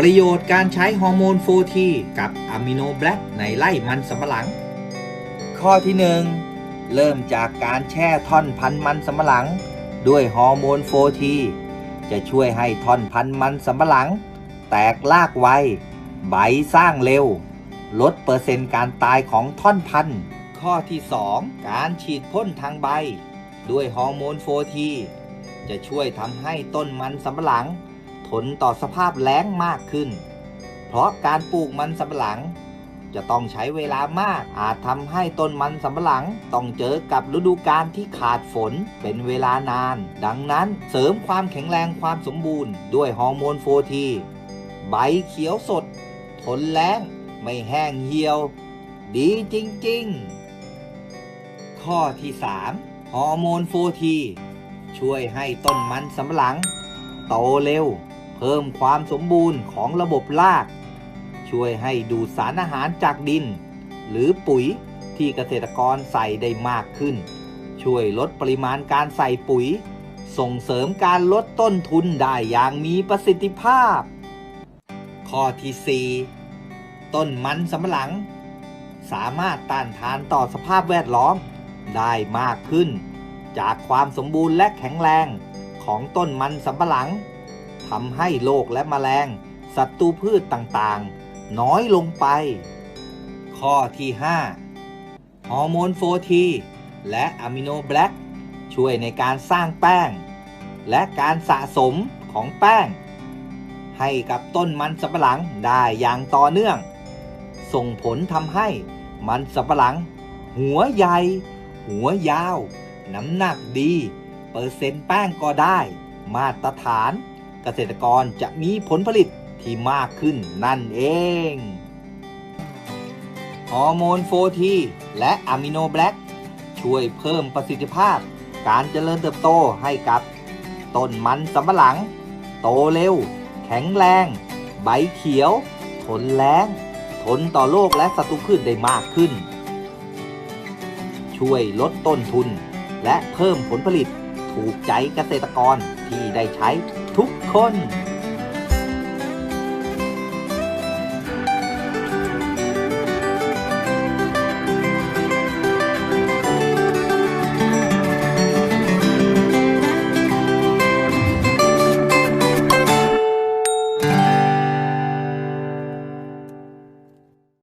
ประโยชน์การใช้ฮอร์โมนโฟทีกับอะมิโนแบล็กในไล่มันสำปะหลัง ข้อที่ 1 เริ่มจากการแช่ท่อนพันมันสำปะหลัง ด้วยฮอร์โมนโฟทีจะช่วยให้ท่อนพันมันสำปะหลัง แตกลากไว ใบสร้างเร็ว ลดเปอร์เซ็นต์การตายของท่อนพันธุ์ข้อที่ 2 การฉีดพ่นทางใบ ด้วยฮอร์โมนโฟทีจะช่วยทำให้ต้นมันสำปะหลัง ทนต่อสภาพแล้งมากขึ้น เพราะการปลูกมันสำปะหลัง จะต้องใช้เวลามาก อาจทำให้ต้นมันสำปะหลัง ต้องเจอกับฤดูกาลที่ขาดฝนเป็นเวลานาน ดังนั้นเสริมความแข็งแรงความสมบูรณ์ด้วยฮอร์โมนโฟทีใบเขียวสด ทนแล้ง ไม่แห้งเหี่ยว ดีจริงๆ ข้อที่ 3 ฮอร์โมนโฟทีช่วยให้ต้นมันสำปะหลัง โตเร็ว เพิ่มความสมบูรณ์ของระบบราก ช่วยให้ดูดสารอาหารจากดิน หรือปุ๋ยที่เกษตรกรใส่ได้มากขึ้น ช่วยลดปริมาณการใส่ปุ๋ย ส่งเสริมการลดต้นทุนได้อย่างมีประสิทธิภาพ ข้อที่ 4 ต้นมันสำปะหลัง สามารถต้านทานต่อสภาพแวดล้อมได้มากขึ้น จากความสมบูรณ์และแข็งแรงของต้นมันสำปะหลัง ทำให้โรคและแมลงศัตรูพืชต่างๆ น้อยลงไป ข้อที่ 5 ฮอร์โมนโฟทีและอะมิโนแบล็กช่วยในการสร้างแป้ง และการสะสมของแป้ง ให้กับต้นมันสำปะหลังได้อย่างต่อเนื่อง ส่งผลทำให้มันสำปะหลัง หัวใหญ่ หัวยาว น้ำหนักดี เปอร์เซ็นต์แป้งก็ได้ มาตรฐาน เกษตรกรจะมีผลผลิตที่มากขึ้นนั่นเอง ฮอร์โมนโฟทีและอะมิโนแบล็กช่วยเพิ่มประสิทธิภาพ การเจริญเติบโตให้กับต้นมันสำปะหลัง โตเร็ว แข็งแรง ใบเขียว ทนแล้งทนต่อโรคและศัตรูพืชได้มากขึ้น ช่วยลดต้นทุน และเพิ่มผลผลิต ถูกใจเกษตรกรที่ได้ใช้ทุกคน